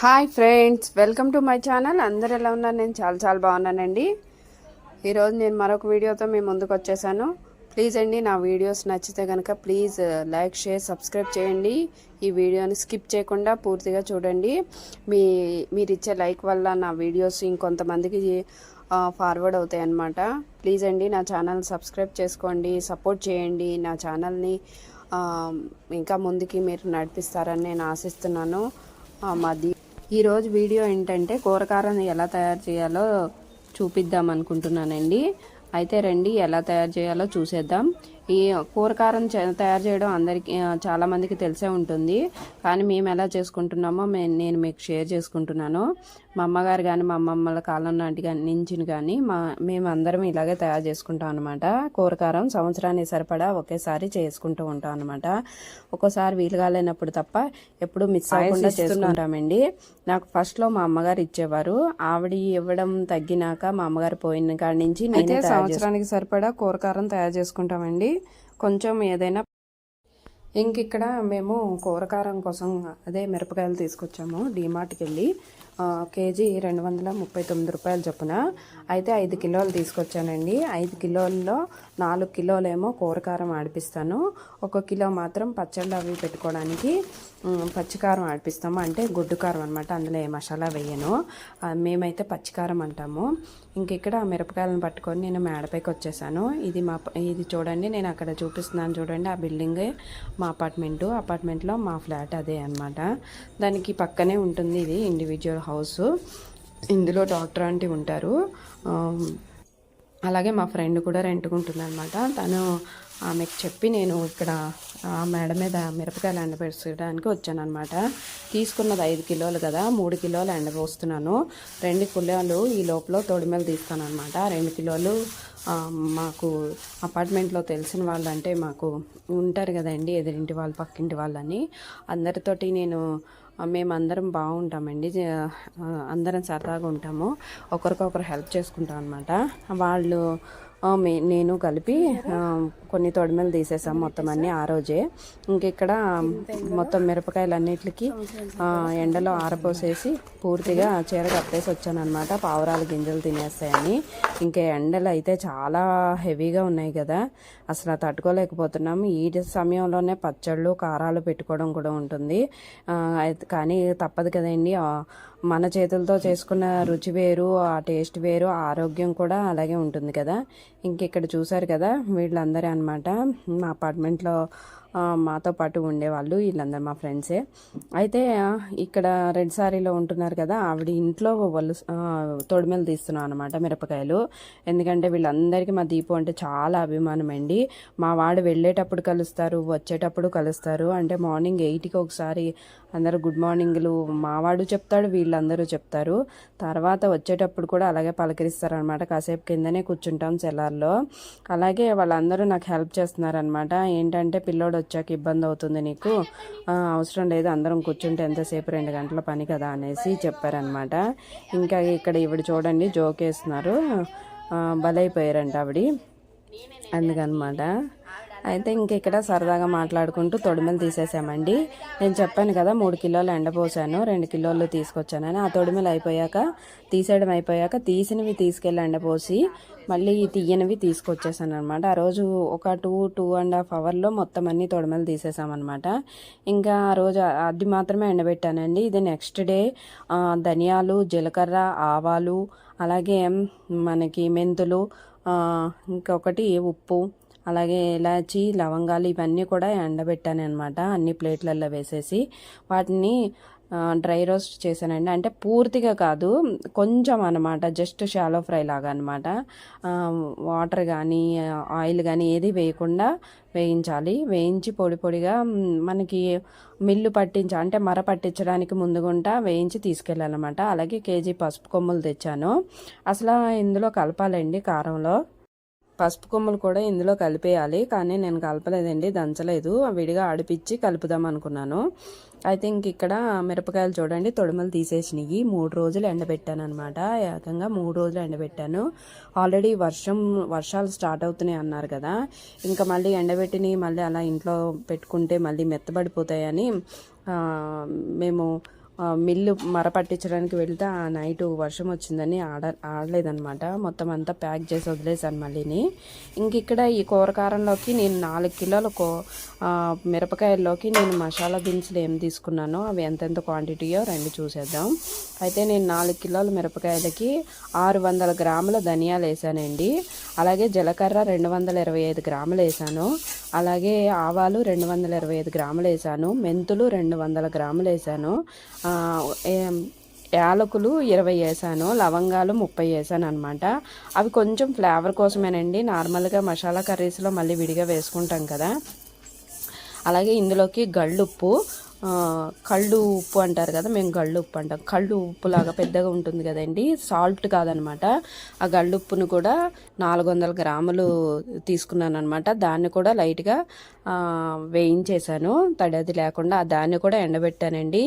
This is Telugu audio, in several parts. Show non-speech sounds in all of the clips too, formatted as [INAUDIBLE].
Hi friends welcome to my channel. అందరు ఎలా ఉన్నారు? నేను చాలా చాలా బాగున్నానండి. ఈరోజు నేను మరొక వీడియోతో మీ ముందుకు వచ్చేసాను. ప్లీజ్ అండి నా వీడియోస్ నచ్చితే కనుక please uh, like share subscribe చేయండి. ఈ వీడియోని స్కిప్ చేయకుండా పూర్తిగా చూడండి. మీ మీరు ఇచ్చే లైక్ వల్ల నా వీడియోస్ ఇంకొంతమందికి uh, ఫార్వర్డ్ అవుతాయి అన్నమాట. ప్లీజ్ అండి నా ఛానల్ సబ్స్క్రైబ్ చేసుకోండి సపోర్ట్ చేయండి. నా ఛానల్ని uh, ఇంకా ముందుకి మీరు నడిపిస్తారని నేను ఆశిస్తున్నాను. మాది ఈరోజు వీడియో ఏంటంటే కూరకారాన్ని ఎలా తయారు చేయాలో చూపిద్దాం అనుకుంటున్నానండి. అయితే రండి ఎలా తయారు చేయాలో చూసేద్దాం. ఈ కూరకారం తయారు చేయడం అందరికి ఆ, చాలా మందికి తెలిసే ఉంటుంది. కానీ మేము ఎలా చేసుకుంటున్నామో మే- నేను మీకు షేర్ చేసుకుంటున్నాను. మా అమ్మగారు కానీ మా అమ్మమ్మల కాలం నాటి కానీ నుంచి కానీ మా మేము అందరం ఇలాగే తయారు చేసుకుంటాం అనమాట కూరకారం సంవత్సరానికి సరిపడా ఒకేసారి చేసుకుంటూ ఉంటాం అనమాట ఒక్కోసారి వీలు కాలేనప్పుడు తప్ప ఎప్పుడు మిస్ అవ్వకుండా చేసుకుంటామండి. నాకు ఫస్ట్లో మా అమ్మగారు ఇచ్చేవారు. ఆవిడ ఇవ్వడం తగ్గినాక మా అమ్మగారు పోయిన కాడి నుంచి అయితే సంవత్సరానికి సరిపడా కూరకారం తయారు చేసుకుంటామండి. కొంచెం ఏదైనా ఇంక ఇక్కడ మేము కూరకారం కోసం అదే మిరపకాయలు తీసుకొచ్చాము డీమార్ట్కి వెళ్ళి కేజీ రెండు వందల ముప్పై తొమ్మిది రూపాయల చొప్పున. అయితే ఐదు కిలోలు తీసుకొచ్చానండి. ఐదు కిలోల్లో నాలుగు కిలోలేమో కూరకారం ఆడిపిస్తాను. ఒక కిలో మాత్రం పచ్చళ్ళు అవి పెట్టుకోవడానికి పచ్చికారం ఆడిపిస్తాము. అంటే గుడ్డు కారం అనమాట అందులో ఏ మసాలా వేయను. మేమైతే పచ్చికారం అంటాము. ఇంక ఇక్కడ మిరపకాయలను పట్టుకొని నేను మేడపైకి వచ్చేసాను. ఇది మా ప- ఇది చూడండి నేను అక్కడ చూపిస్తున్నాను చూడండి. ఆ బిల్డింగ్ మా అపార్ట్మెంటు. అపార్ట్మెంట్లో మా ఫ్లాట్ అదే అన్నమాట. దానికి పక్కనే ఉంటుంది ఇది ఇండివిజువల్ హౌస్. ఇందులో డాక్టర్ ఆంటీ ఉంటారు. అలాగే మా ఫ్రెండ్ కూడా రెంట్కుంటుంది అనమాట తను ఆమెకు చెప్పి నేను ఇక్కడ ఆ మేడ మీద మిరపకాయలు ఎండబెట్టడానికి వచ్చాను అనమాట తీసుకున్నది ఐదు కిలోలు కదా మూడు కిలోలు ఎండపోస్తున్నాను రెండు కిలోలు ఈ లోపల తొడిమెలు తీస్తాను అనమాట రెండు కిలోలు మాకు అపార్ట్మెంట్లో తెలిసిన వాళ్ళు అంటే మాకు ఉంటారు కదండి ఎదురింటి వాళ్ళు పక్కింటి వాళ్ళని. అందరితోటి నేను మేమందరం బాగుంటామండి. అందరం సరదాగా ఉంటాము. ఒకరికొకరు హెల్ప్ చేసుకుంటాం అనమాట వాళ్ళు నేను కలిపి కొన్ని తొడిమెలు తీసేసాం మొత్తం అన్నీ ఆ రోజే. ఇంకెక్కడ మొత్తం మిరపకాయలు అన్నిటికి ఎండలో ఆరపోసేసి పూర్తిగా చీర కప్పేసి వచ్చాను అనమాట పావురాలు గింజలు తినేస్తాయని. ఇంకా ఎండలు అయితే చాలా హెవీగా ఉన్నాయి కదా అసలు తట్టుకోలేకపోతున్నాం. తట్టుకోలేకపోతున్నాము ఈ సమయంలోనే పచ్చళ్ళు కారాలు పెట్టుకోవడం కూడా ఉంటుంది. అయితే- కానీ తప్పదు కదండి. మన చేతులతో చేసుకున్న రుచి వేరు ఆ టేస్ట్ వేరు ఆరోగ్యం కూడా అలాగే ఉంటుంది కదా. ఇంక ఇక్కడ చూసారు కదా వీళ్ళందరూ అనమాట మా అపార్ట్మెంట్లో మాతో పాటు ఉండేవాళ్ళు వీళ్ళందరూ మా ఫ్రెండ్సే. అయితే ఇక్కడ రెడ్ సారీలో ఉంటున్నారు కదా ఆవిడ ఇంట్లో వాళ్ళు తొడిమెలు తీస్తున్నాం అనమాట మిరపకాయలు. ఎందుకంటే వీళ్ళందరికీ మా దీపు అంటే చాలా అభిమానం అండి. మా వాడు వెళ్ళేటప్పుడు కలుస్తారు వచ్చేటప్పుడు కలుస్తారు. అంటే మార్నింగ్ ఎయిట్కి ఒకసారి అందరూ గుడ్ మార్నింగ్లు మావాడు చెప్తాడు వీళ్ళందరూ చెప్తారు. తర్వాత వచ్చేటప్పుడు కూడా అలాగే పలకరిస్తారు అనమాట కాసేపు కిందనే కూర్చుంటాం సెల్లార్లో. అలాగే వాళ్ళందరూ నాకు హెల్ప్ చేస్తున్నారనమాట ఏంటంటే పిల్లోడు వచ్చాక ఇబ్బంది అవుతుంది నీకు? అవసరం లేదు అందరం కూర్చుంటే ఎంతసేపు రెండు గంటల పని కదా అనేసి చెప్పారనమాట ఇంకా ఇక్కడ ఇవిడ చూడండి జోకేస్తున్నారు. బలైపోయారంట ఆవిడ. అందుకనమాట. అయితే ఇంక ఇక్కడ సరదాగా మాట్లాడుకుంటూ తొడిమలు తీసేసామండి. నేను చెప్పాను కదా మూడు కిలోలు ఎండపోసాను రెండు కిలోలు తీసుకొచ్చానని. ఆ తొడిమలు అయిపోయాక తీసేయడం అయిపోయాక తీసినవి తీసుకెళ్ళి ఎండపోసి మళ్ళీ తీయనివి తీసుకొచ్చేసాను అనమాట ఆ రోజు ఒక టూ టూ అండ్ హాఫ్ అవర్లో మొత్తం అన్ని తొడిమెలు తీసేసామన్నమాట. ఇంకా ఆ రోజు అది మాత్రమే ఎండబెట్టానండి. ఇది నెక్స్ట్ డే ధనియాలు జీలకర్ర ఆవాలు అలాగే మనకి మెంతులు ఇంకొకటి ఉప్పు అలాగే ఇలాచి లవంగాలు ఇవన్నీ కూడా ఎండబెట్టాను అనమాట అన్ని ప్లేట్లలో వేసేసి. వాటిని డ్రై రోస్ట్ చేశానండి. అంటే పూర్తిగా కాదు కొంచెం అనమాట జస్ట్ షాలో ఫ్రై లాగా అనమాట వాటర్ కానీ ఆయిల్ కానీ ఏది వేయకుండా వేయించాలి. వేయించి పొడి పొడిగా మనకి మిల్లు పట్టించ అంటే మర పట్టించడానికి ముందుగుంటా వేయించి తీసుకెళ్ళాలన్నమాట అలాగే కేజీ పసుపు కొమ్ములు తెచ్చాను. అసలు ఇందులో కలపాలండి కారంలో. పసుపు కొమ్మలు కూడా ఇందులో కలిపేయాలి. కానీ నేను కలపలేదండి దంచలేదు. విడిగా ఆడిపిచ్చి కలుపుదాం అనుకున్నాను. అయితే ఇంక ఇక్కడ మిరపకాయలు చూడండి తొడిమలు తీసేసినవి మూడు రోజులు ఎండబెట్టాను అనమాట ఏకంగా మూడు రోజులు ఎండబెట్టాను. ఆల్రెడీ వర్షం వర్షాలు స్టార్ట్ అవుతున్నాయి అన్నారు కదా. ఇంకా మళ్ళీ ఎండబెట్టినవి మళ్ళీ అలా ఇంట్లో పెట్టుకుంటే మళ్ళీ మెత్తబడిపోతాయని మేము మిల్లు మర పట్టించడానికి వెళ్తే ఆ నైట్ వర్షం వచ్చిందని ఆడ ఆడలేదనమాట మొత్తం అంతా ప్యాక్ చేసి వదిలేసాను మళ్ళీని. ఇంక ఇక్కడ ఈ కూరకారంలోకి నేను నాలుగు కిలోల కో మిరపకాయల్లోకి నేను మసాలా దినుసులు ఏం తీసుకున్నానో అవి ఎంతెంత క్వాంటిటీయో రెండు చూసేద్దాం. అయితే నేను నాలుగు కిలోల మిరపకాయలకి ఆరు వందల గ్రాముల ధనియాలు వేసానండి. అలాగే జీలకర్ర రెండు వందల ఇరవై ఐదు గ్రాములు వేసాను. అలాగే ఆవాలు రెండు వందల ఇరవై ఐదు గ్రాములు వేసాను. మెంతులు రెండు వందల గ్రాములు వేసాను. యాలకులు ఇరవై వేసాను లవంగాలు ముప్పై వేసాను అనమాట అవి కొంచెం ఫ్లేవర్ కోసమేనండి. నార్మల్గా మసాలా కర్రీస్లో మళ్ళీ విడిగా వేసుకుంటాం కదా. అలాగే ఇందులోకి గళ్ళుప్పు కళ్ళు ఉప్పు అంటారు కదా మేము గళ్ళు ఉప్పు అంటాం. కళ్ళు ఉప్పు లాగా పెద్దగా ఉంటుంది కదండి సాల్ట్ కాదనమాట. ఆ గళ్ళు ఉప్పును కూడా నాలుగు వందల గ్రాములు తీసుకున్నాను అనమాట దాన్ని కూడా లైట్గా వేయించేశాను. తడది లేకుండా దాన్ని కూడా ఎండబెట్టానండి.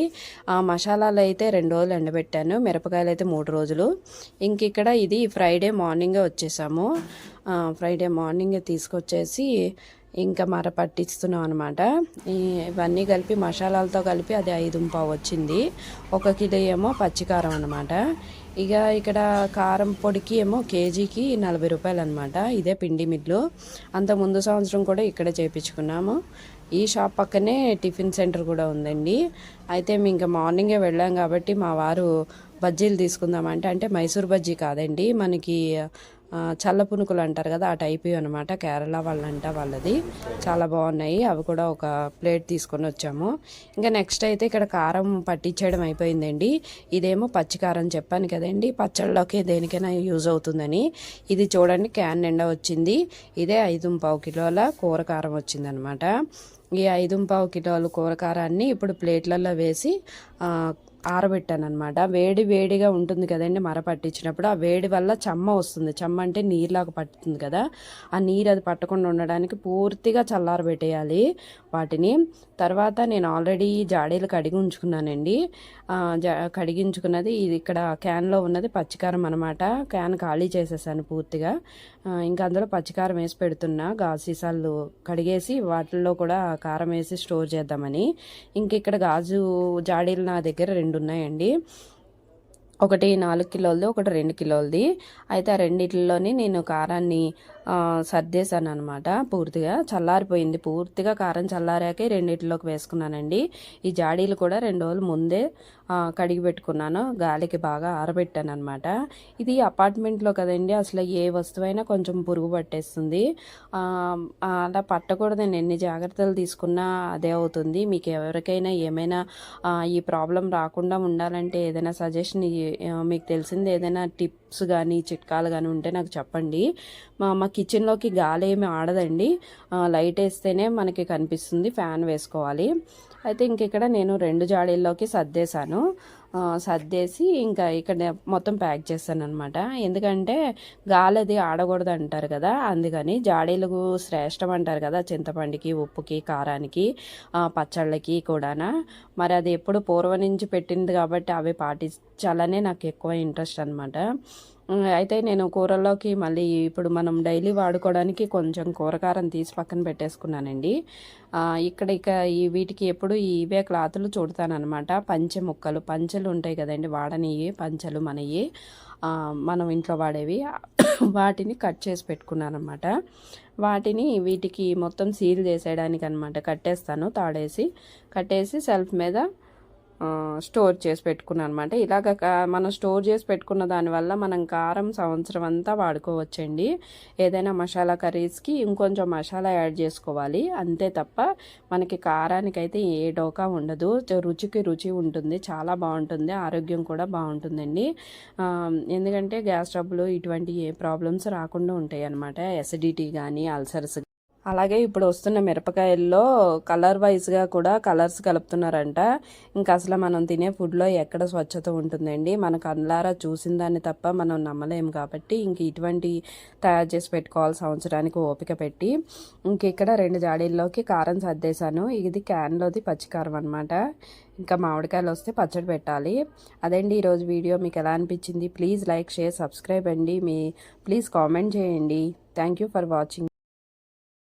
ఆ మసాలాలు అయితే రెండు రోజులు ఎండబెట్టాను మిరపకాయలు అయితే మూడు రోజులు. ఇంక ఇక్కడ ఇది ఫ్రైడే మార్నింగే వచ్చేసాము. ఫ్రైడే మార్నింగే తీసుకొచ్చేసి ఇంకా మర పట్టిస్తున్నాం అనమాట ఇవన్నీ కలిపి మసాలాలతో కలిపి అది ఐదు పావు వచ్చింది. ఒక కిలో ఏమో పచ్చికారం అనమాట ఇక ఇక్కడ కారం పొడికి ఏమో కేజీకి నలభై రూపాయలు అనమాట ఇదే పిండి మిల్లు. అంత ముందు సంవత్సరం కూడా ఇక్కడే చేయించుకున్నాము ఈ షాప్ పక్కనే టిఫిన్ సెంటర్ కూడా ఉందండి. అయితే మేము ఇంకా మార్నింగే వెళ్ళాం కాబట్టి మా వారు బజ్జీలు తీసుకుందామంటే అంటే మైసూర్ బజ్జీ కాదండి. మనకి చల్ల పునుకులు అంటారు కదా ఆ టైప్ అనమాట కేరళ వాళ్ళంట వాళ్ళది. చాలా బాగున్నాయి. అవి కూడా ఒక ప్లేట్ తీసుకొని వచ్చాము. ఇంకా నెక్స్ట్ అయితే ఇక్కడ కారం పట్టించేయడం అయిపోయిందండి. ఇదేమో పచ్చి కారం చెప్పాను కదండి. పచ్చళ్ళలోకి దేనికైనా యూజ్ అవుతుందని. ఇది చూడండి క్యాన్ నిండా వచ్చింది. ఇదే ఐదు పావు కిలోల కూర కారం వచ్చిందనమాట ఈ ఐదు పావు కిలోల కూరకారాన్ని ఇప్పుడు ప్లేట్లలో వేసి ఆరబెట్టాను అనమాట వేడి వేడిగా ఉంటుంది కదండి మర పట్టించినప్పుడు. ఆ వేడి వల్ల చెమ్మ వస్తుంది. చెమ్మ అంటే నీరులాగా పట్టుతుంది కదా. ఆ నీరు అది పట్టకుండా ఉండడానికి పూర్తిగా చల్లారబెట్టేయాలి వాటిని. తర్వాత నేను ఆల్రెడీ జాడీలు కడిగి ఉంచుకున్నానండి. జా కడిగించుకున్నది ఇది ఇక్కడ క్యాన్లో ఉన్నది పచ్చికారం అనమాట క్యాన్ ఖాళీ చేసేసాను పూర్తిగా. ఇంకా అందులో పచ్చికారం వేసి పెడుతున్నా. గాజు సీసాలు కడిగేసి వాటిల్లో కూడా కారం వేసి స్టోర్ చేద్దామని. ఇంక ఇక్కడ గాజు జాడీలు నా దగ్గర రెండు ఉన్నాయండి ఒకటి నాలుగు కిలోలది ఒకటి రెండు కిలోలది. అయితే ఆ రెండిట్లోని నేను కారాన్ని సర్దేశాను అనమాట పూర్తిగా. చల్లారిపోయింది. పూర్తిగా కారం చల్లారాకే రెండింటిలోకి వేసుకున్నానండి. ఈ జాడీలు కూడా రెండు రోజులు ముందే కడిగి పెట్టుకున్నాను. గాలికి బాగా ఆరబెట్టాను అనమాట ఇది అపార్ట్మెంట్లో కదండి. అసలు ఏ వస్తువైనా కొంచెం పురుగు పట్టేస్తుంది. అలా పట్టకూడదు నేను ఎన్ని జాగ్రత్తలు తీసుకున్నా అదే అవుతుంది. మీకు ఎవరికైనా ఏమైనా ఈ ప్రాబ్లం రాకుండా ఉండాలంటే ఏదైనా సజెషన్ మీకు తెలిసింది ఏదైనా టిప్స్ కానీ చిట్కాలు కానీ ఉంటే నాకు చెప్పండి. మా మా కిచెన్లోకి గాలి ఏమి ఆడదండి. లైట్ వేస్తేనే మనకి కనిపిస్తుంది ఫ్యాన్ వేసుకోవాలి. అయితే ఇంక ఇక్కడ నేను రెండు జాడీల్లోకి సర్దేశాను. సర్దేసి ఇంకా ఇక్కడ మొత్తం ప్యాక్ చేస్తాను అనమాట ఎందుకంటే గాలి అది ఆడకూడదు అంటారు కదా అందుకని జాడీలకు శ్రేష్టం అంటారు కదా చింతపండుకి ఉప్పుకి కారానికి పచ్చళ్ళకి కూడానా. మరి అది ఎప్పుడు పూర్వం నుంచి పెట్టింది కాబట్టి అవి పాటించాలనే నాకు ఎక్కువ ఇంట్రెస్ట్ అనమాట అయితే నేను కూరల్లోకి మళ్ళీ ఇప్పుడు మనం డైలీ వాడుకోవడానికి కొంచెం కూరకారం తీసి పక్కన పెట్టేసుకున్నానండి. ఇక్కడ ఇక ఈ వీటికి ఎప్పుడు ఇవే క్లాతులు చూడతానమాట పంచె ముక్కలు పంచెలు ఉంటాయి కదండి వాడనివి పంచెలు మనవి మనం ఇంట్లో వాడేవి. [COUGHS] వాటిని కట్ చేసి పెట్టుకున్నాను అనమాట వాటిని వీటికి మొత్తం సీల్ చేసేయడానికి అనమాట కట్టేస్తాను తాడేసి. కట్టేసి సెల్ఫ్ మీద స్టోర్ చేసి పెట్టుకున్నాను అనమాట ఇలాగ మనం స్టోర్ చేసి పెట్టుకున్న దానివల్ల మనం కారం సంవత్సరం అంతా వాడుకోవచ్చండి. ఏదైనా మసాలా కర్రీస్కి ఇంకొంచెం మసాలా యాడ్ చేసుకోవాలి. అంతే తప్ప మనకి కారానికైతే ఏ డోకా ఉండదు. రుచికి రుచి ఉంటుంది. చాలా బాగుంటుంది. ఆరోగ్యం కూడా బాగుంటుందండి. ఎందుకంటే గ్యాస్ ట్రబుల్ ఇటువంటి ఏ ప్రాబ్లమ్స్ రాకుండా ఉంటాయి అన్నమాట ఎసిడిటీ కానీ అల్సర్స్ అలాగే ఇప్పుడు వస్తున్న మిరపకాయల్లో కలర్ వైజ్గా కూడా కలర్స్ కలుపుతున్నారంట. ఇంకా అసలు మనం తినే ఫుడ్లో ఎక్కడ స్వచ్ఛత ఉంటుందండి? మనకు అల్లారా చూసిన దాన్ని తప్ప మనం నమ్మలేము కాబట్టి ఇంక ఇటువంటి తయారు చేసి పెట్టుకోవాలి సంవత్సరానికి ఓపిక పెట్టి ఇంక ఇక్కడ రెండు జాడీల్లోకి కారం సర్దేశాను. ఇది క్యాన్లోది పచ్చికారం అనమాట ఇంకా మామిడికాయలు వస్తే పచ్చడి పెట్టాలి. అదండి ఈరోజు వీడియో? మీకు ఎలా అనిపించింది? ప్లీజ్ లైక్ షేర్ సబ్స్క్రైబ్ అండి. మీ ప్లీజ్ కామెంట్ చేయండి. Thank you for watching